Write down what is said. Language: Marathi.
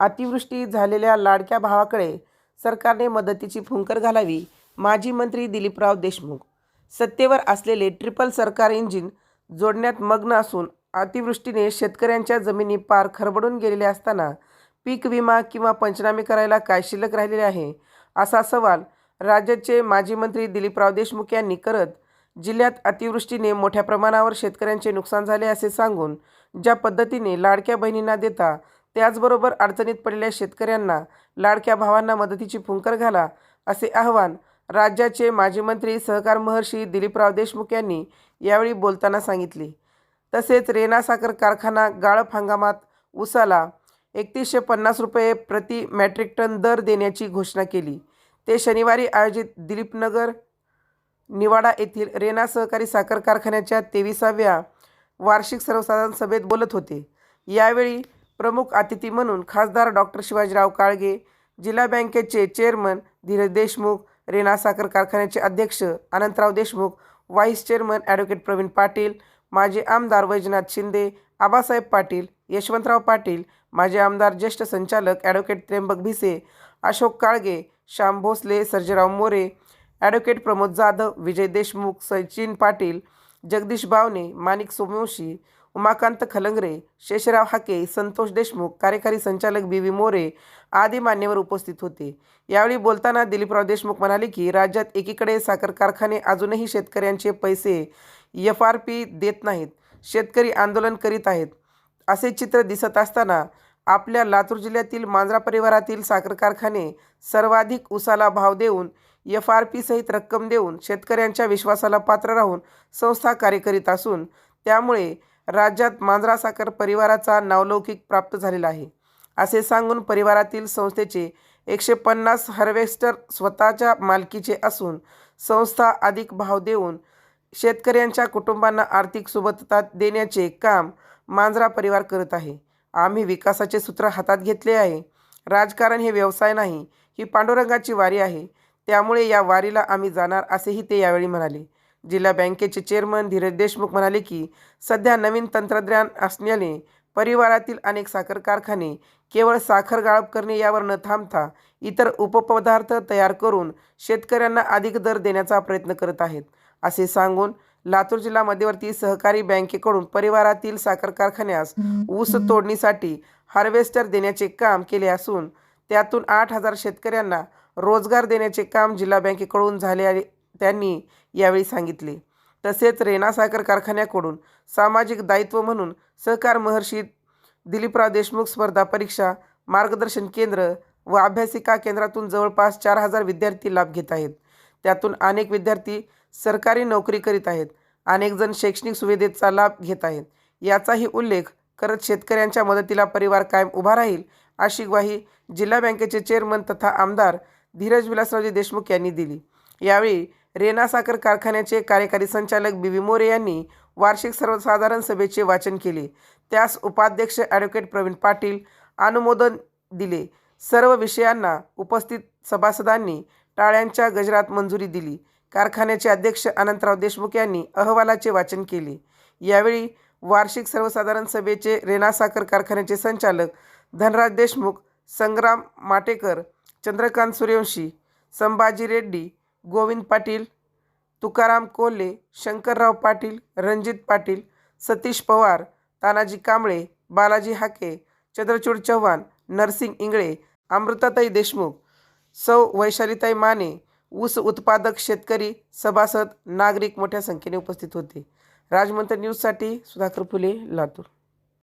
अतिवृष्टी झालेल्या लाडक्या भावाकडे सरकारने मदतीची फुंकर घालावी माजी मंत्री दिलीपराव देशमुख. सत्तेवर असलेले ट्रिपल सरकार इंजिन जोडण्यात मग्न असून अतिवृष्टीने शेतकऱ्यांच्या जमिनी पार खरबडून गेलेले असताना पीक विमा किंवा पंचनामे करायला काय शिल्लक राहिलेले आहे असा सवाल राज्याचे माजी मंत्री दिलीपराव देशमुख यांनी करत जिल्ह्यात अतिवृष्टीने मोठ्या प्रमाणावर शेतकऱ्यांचे नुकसान झाले असे सांगून ज्या पद्धतीने लाडक्या बहिणींना देता त्याचबरोबर अडचणीत पडलेल्या शेतकऱ्यांना लाडक्या भावांना मदतीची फुंकर घाला असे आवाहन राज्याचे माजी मंत्री सहकार महर्षी दिलीपराव देशमुख यांनी यावेळी बोलताना सांगितले. तसेच रेना साखर कारखाना गाळप हंगामात उसाला एकतीसशे पन्नास रुपये प्रति मॅट्रिक टन दर देण्याची घोषणा केली. ते शनिवारी आयोजित दिलीपनगर निवाडा येथील रेना सहकारी साखर कारखान्याच्या तेविसाव्या वार्षिक सर्वसाधारण सभेत बोलत होते. यावेळी प्रमुख अतिथी म्हणून खासदार डॉक्टर शिवाजीराव काळगे जिल्हा बँकेचे चेअरमन धीरज देशमुख रेणा साखर कारखान्याचे अध्यक्ष Anantrao Deshmukh vice chairman advocate Pravin Patil माजी आमदार वैजनाथ शिंदे आबासाहेब पाटील यशवंतराव पाटील माजी आमदार ज्येष्ठ संचालक ॲडव्होकेट त्र्यंबक भिसे अशोक काळगे श्याम भोसले सर्जेराव मोरे ॲडव्होकेट प्रमोद जाधव विजय देशमुख सचिन पाटील जगदीश भावने माणिक सोमवंशी उमाकांत खलंगरे शेषराव हाके संतोष देशमुख कार्यकारी संचालक बी व्ही मोरे आदी मान्यवर उपस्थित होते. यावेळी बोलताना दिलीपराव देशमुख म्हणाले की राज्यात एकीकडे साखर कारखाने अजूनही शेतकऱ्यांचे पैसे एफ आर पी देत नाहीत शेतकरी आंदोलन करीत आहेत असे चित्र दिसत असताना आपल्या लातूर जिल्ह्यातील मांजरा परिवारातील साखर कारखाने सर्वाधिक उसाला भाव देऊन एफ आर पी सहित रक्कम देऊन शेतकऱ्यांच्या विश्वासाला पात्र राहून संस्था कार्य करीत असून त्यामुळे राज्यात मांजरा साखर परिवाराचा नावलौकिक प्राप्त झालेला आहे. असे सांगून परिवारातील संस्थेचे एकशे पन्नास हार्वेस्टर स्वतःच्या मालकीचे असून संस्था अधिक भाव देऊन शेतकऱ्यांच्या कुटुंबांना आर्थिक सुबत्ता देण्याचे काम मांजरा परिवार करत आहे. आम्ही विकासाचे सूत्र हातात घेतले आहे. राजकारण हे व्यवसाय नाही ही पांडुरंगाची वारी आहे. त्यामुळे या वारीला आम्ही जाणार असेही ते यावेळी म्हणाले. जिल्हा बँकेचे चेअरमन धीरज देशमुख म्हणाले की सध्या नवीन तंत्रज्ञान असण्याने परिवारातील अनेक साखर कारखाने केवळ साखर गाळप करणे यावर न थांबता इतर उपपदार्थ तयार करून शेतकऱ्यांना अधिक दर देण्याचा प्रयत्न करत आहेत. असे सांगून लातूर जिल्हा मध्यवर्ती सहकारी बँकेकडून परिवारातील साखर कारखान्यास ऊस तोडणीसाठी हार्वेस्टर देण्याचे काम केले असून त्यातून आठ हजार शेतकऱ्यांना रोजगार देण्याचे काम जिल्हा बँकेकडून झाले आहे त्यांनी यावेळी सांगितले. तसेच रेणा साखर कारखान्याकडून सामाजिक दायित्व म्हणून सहकार महर्षी दिलीपराव देशमुख स्पर्धा परीक्षा मार्गदर्शन केंद्र व अभ्यासिका केंद्रातून जवळपास चार हजार विद्यार्थी लाभ घेत आहेत. त्यातून अनेक विद्यार्थी सरकारी नोकरी करीत आहेत. अनेकजण शैक्षणिक सुविधेचा लाभ घेत आहेत. याचाही उल्लेख करत शेतकऱ्यांच्या मदतीला परिवार कायम उभा राहील अशी ग्वाही जिल्हा बँकेचे चेअरमन तथा आमदार धीरज विलासरावजी देशमुख यांनी दिली. यावेळी रेना साखर कारखान्याचे कार्यकारी संचालक बी व्ही मोरे यांनी वार्षिक सर्वसाधारण सभेचे वाचन केले. त्यास उपाध्यक्ष ॲडव्होकेट प्रवीण पाटील अनुमोदन दिले. सर्व विषयांना उपस्थित सभासदांनी टाळ्यांच्या गजरात मंजुरी दिली. कारखान्याचे अध्यक्ष अनंतराव देशमुख यांनी अहवालाचे वाचन केले. यावेळी वार्षिक सर्वसाधारण सभेचे रेणा साखर कारखान्याचे संचालक धनराज देशमुख संग्राम माटेकर चंद्रकांत सूर्यवंशी संभाजी रेड्डी गोविंद पाटील तुकाराम कोल्हे शंकरराव पाटील रणजित पाटील सतीश पवार तानाजी कांबळे बालाजी हाके चंद्रचूड चव्हाण नरसिंग इंगळे अमृताताई देशमुख सौ वैशालीताई माने ऊस उत्पादक शेतकरी सभासद नागरिक मोठ्या संख्येने उपस्थित होते. राजमंत्र न्यूजसाठी सुधाकर फुले लातूर.